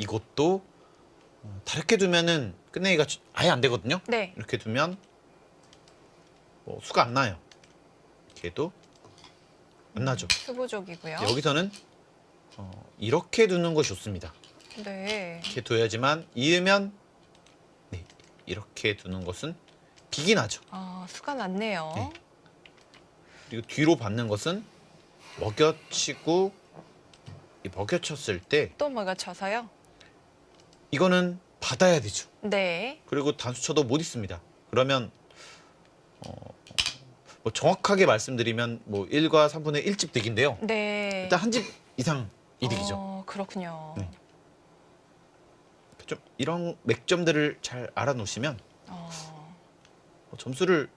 이것도 어, 다르게 두면은 끝내기가 주- 아예 안 되거든요. 네. 이렇게 두면 뭐 수가 안 나요. 이렇게도 안 나죠. 수부족이고요. 여기서는 어, 이렇게 두는 것이 좋습니다. 네. 이렇게 둬야지만 이으면 네, 이렇게 두는 것은 비기 나죠. 아, 수가 났네요. 네. 그리고 뒤로 받는 것은 먹여치고 이 먹여쳤을 때또 뭐가 쳐서요? 이거는 받아야 되죠. 네. 그리고 단수 쳐도 못 있습니다. 그러면 어, 뭐 정확하게 말씀드리면 뭐 1과 3분의 1집 득인데요. 네. 일단 한 집 이상 이득이죠. 어, 그렇군요. 네. 좀 이런 맥점들을 잘 알아놓으시면 어, 뭐 점수를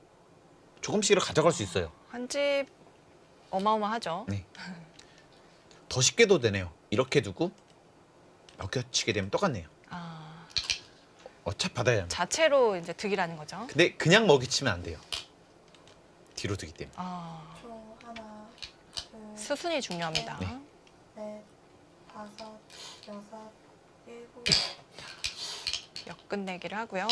조금씩이라도 가져갈 수 있어요. 한 집 어마어마하죠. 네. 더 쉽게도 되네요. 이렇게 두고 먹여치게 되면 똑같네요. 아, 어차피 받아야 합니다. 자체로 이제 득이라는 거죠. 근데 그냥 먹이치면 안 돼요. 뒤로 두기 때문에. 아, 총 하나, 둘, 수순이 중요합니다. 네. 넷, 다섯, 여섯, 일곱. 역 끝내기를 하고요.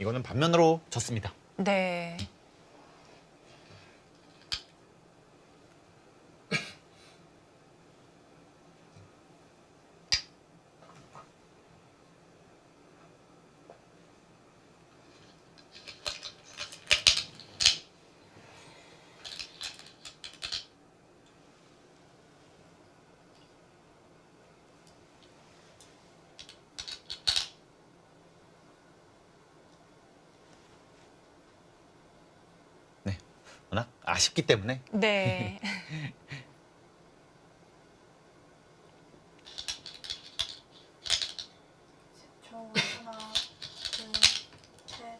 이거는 반면으로 졌습니다. 네. 네, 아쉽기 때문에 네. 총 하나, 둘, 셋,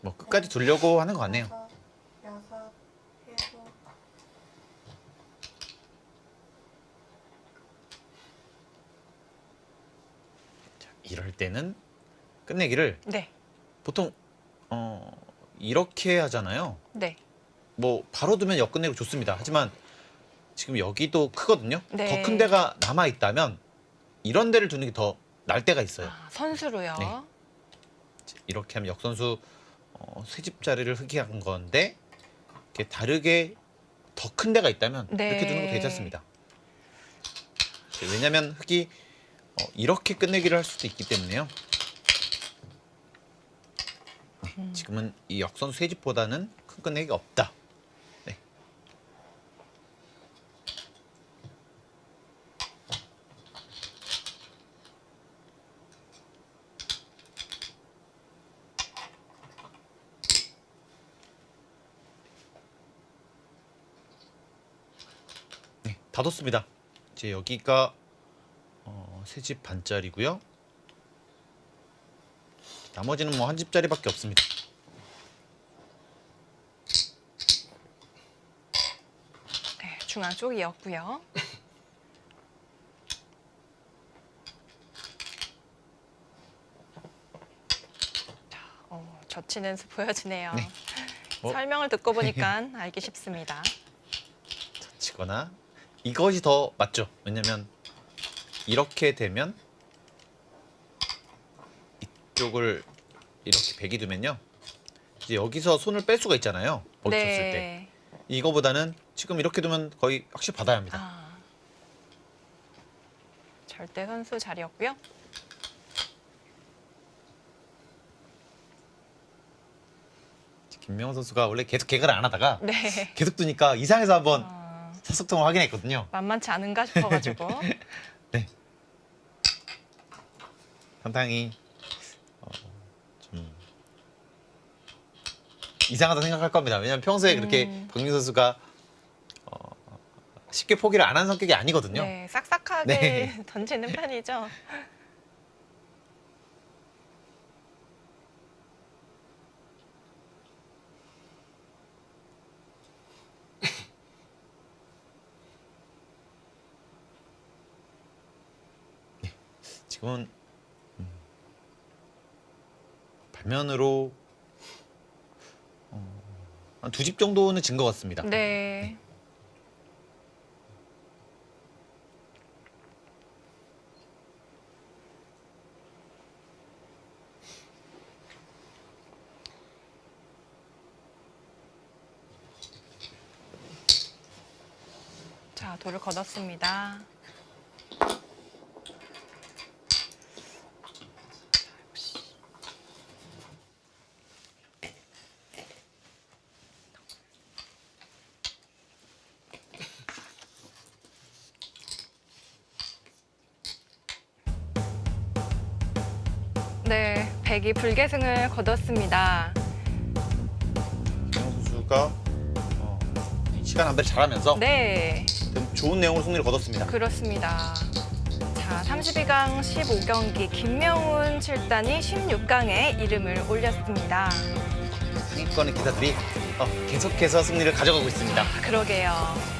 뭐 끝까지 두려고 하는 것 같네요. 다섯, 여섯, 일곱. 자, 이럴 때는 끝내기를 네. 보통 어, 이렇게 하잖아요. 네. 뭐 바로 두면 역 끝내고 좋습니다. 하지만 지금 여기도 크거든요. 네. 더 큰 데가 남아 있다면 이런 데를 두는 게 더 날 때가 있어요. 아, 선수로요. 네. 이렇게 하면 역선수 어, 세집 자리를 흑이한 건데 이렇게 다르게 더 큰 데가 있다면 네. 이렇게 두는 거 괜찮습니다. 왜냐하면 흑이 어, 이렇게 끝내기를 할 수도 있기 때문에요. 네, 음. 지금은 이 역선수 세집보다는 큰 끝내기가 없다. 네. 네, 다 뒀습니다. 이제 여기가 어, 세집 반짜리고요. 나머지는 뭐 한 집짜리밖에 없습니다. 네, 중앙 쪽이었고요. 자, 어, 젖히는 수 보여지네요. 네. 어? 설명을 듣고 보니까 알기 쉽습니다. 치거나 이것이 더 맞죠. 왜냐면 이렇게 되면 이쪽을 이렇게 베기 두면요. 이제 여기서 손을 뺄 수가 있잖아요. 때. 네. 이거보다는 지금 이렇게 두면 거의 확실히 받아야 합니다. 아, 절대 선수 자리였고요. 김명호 선수가 원래 계속 개그를 안 하다가 네. 계속 두니까 이상해서 한번 아, 사석통을 확인했거든요. 만만치 않은가 싶어가지고. 네. 상당히 어, 좀 이상하다 생각할 겁니다. 왜냐하면 평소에 그렇게 음. 박민 선수가 어, 쉽게 포기를 안 하는 성격이 아니거든요. 네, 싹싹하게 네. 던지는 편이죠. 지금은 음, 반면으로 어, 한두 집 정도는 진 것 같습니다. 네. 자, 돌을 걷었습니다. 백이 불계승을 거뒀습니다. 김영 선수가 어, 시간 안배를 잘하면서 네, 좋은 내용으로 승리를 거뒀습니다. 그렇습니다. 자, 32강 15경기 김명훈 7단이 16강에 이름을 올렸습니다. 상위권의 기사들이 어, 계속해서 승리를 가져가고 있습니다. 그러게요.